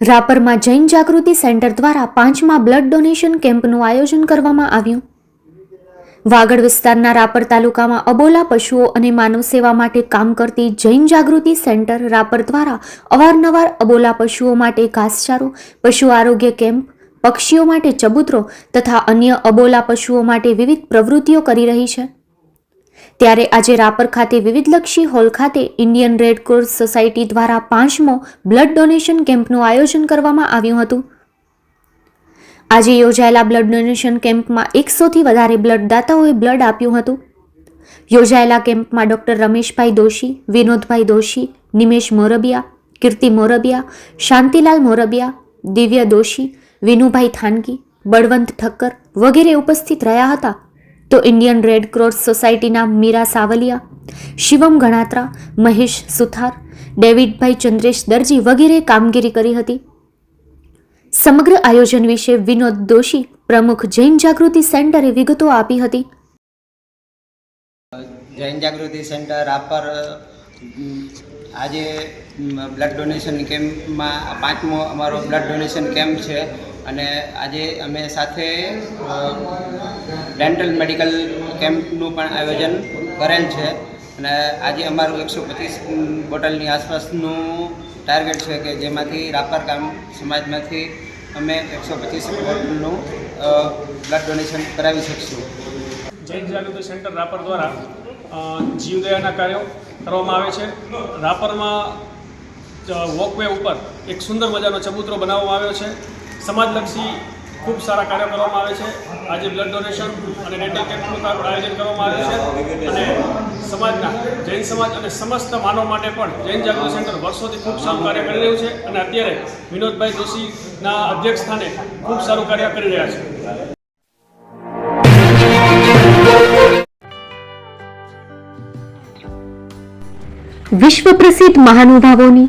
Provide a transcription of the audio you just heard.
રાપરમાં જૈન જાગૃતિ centre દ્વારા પાંચમા blood donation કેમ્પનું આયોજન કરવામાં આવ્યું. વાગડ વિસ્તારના રાપર તાલુકામાં અબોલા પશુઓ અને માનવ સેવા માટે કામ કરતી જૈન જાગૃતિ સેન્ટર રાપર દ્વારા અવારનવાર અબોલા પશુઓ માટે ઘાસચારો, પશુ આરોગ્ય કેમ્પ, પક્ષીઓ માટે ચબૂતરો તથા અન્ય અબોલા પશુઓ માટે વિવિધ પ્રવૃત્તિઓ કરી રહી છે. ત્યારે આજે રાપર ખાતે વિવિધલક્ષી હોલ ખાતે ઇન્ડિયન રેડ ક્રોસ સોસાયટી દ્વારા પાંચમો બ્લડ ડોનેશન કેમ્પનું આયોજન કરવામાં આવ્યું હતું. આજે યોજાયેલા બ્લડ ડોનેશન કેમ્પમાં એકસોથી વધારે બ્લડ દાતાઓએ બ્લડ આપ્યું હતું. યોજાયેલા કેમ્પમાં ડોક્ટર રમેશભાઈ દોશી, વિનોદભાઈ દોશી, નિમેશ મોરબિયા, કીર્તિ મોરબિયા, શાંતિલાલ મોરબિયા, દિવ્ય દોશી, વિનુભાઈ થાનકી બળવંત ઠક્કર વગેરે ઉપસ્થિત રહ્યા હતા. તો ઇન્ડિયન રેડ ક્રોસ સોસાયટીના મીરા સાવલિયા, શિવમ ગણાત્રા, મહેશ સુથાર, ડેવિડભાઈ ચંદ્રેશ દરજી વગેરે કામગીરી કરી હતી. સમગ્ર આયોજન વિશે વિનોદ દોશી, પ્રમુખ જૈન જાગૃતિ સેન્ટરે વિગતો આપી હતી. જૈન જાગૃતિ સેન્ટર આપર આજે બ્લડ ડોનેશન કેમ્પમાં પાંચમો અમારો બ્લડ ડોનેશન કેમ્પ છે. અને આજે અમે સાથે ડેન્ટલ મેડિકલ કેમ્પનું પણ આયોજન કરેલ છે. અને આજે અમારું એકસો પચીસ બોટલની આસપાસનું ટાર્ગેટ છે કે જેમાંથી રાપર ગામ સમાજમાંથી અમે એકસો પચીસ બોટલનું બ્લડ ડોનેશન કરાવી શકીશું. જૈન જાગૃતિ સેન્ટર રાપર દ્વારા જીવદયાના કાર્યો કરવામાં આવે છે. રાપરમાં વોકવે ઉપર એક સુંદર મજાનો ચબૂતરો બનાવવામાં આવ્યો છે. સમાજલક્ષી ખૂબ સારા કાર્યો કરવામાં આવે છે. આજે બ્લડ ડોનેશન અને ડેન્ટલ કેમ્પનું આયોજન કરવામાં આવ્યું છે. અને સમાજના, જૈન સમાજ અને સમસ્ત માનવ માટે પણ જૈન જાગૃતિ સેન્ટર વર્ષોથી ખૂબ સારું કાર્ય કરી રહ્યું છે. અને અત્યારે વિનોદભાઈ જોશીના અધ્યક્ષ સ્થાને ખૂબ સારું કાર્ય કરી રહ્યા છે. વિશ્વ પ્રસિદ્ધ મહાનુભાવોની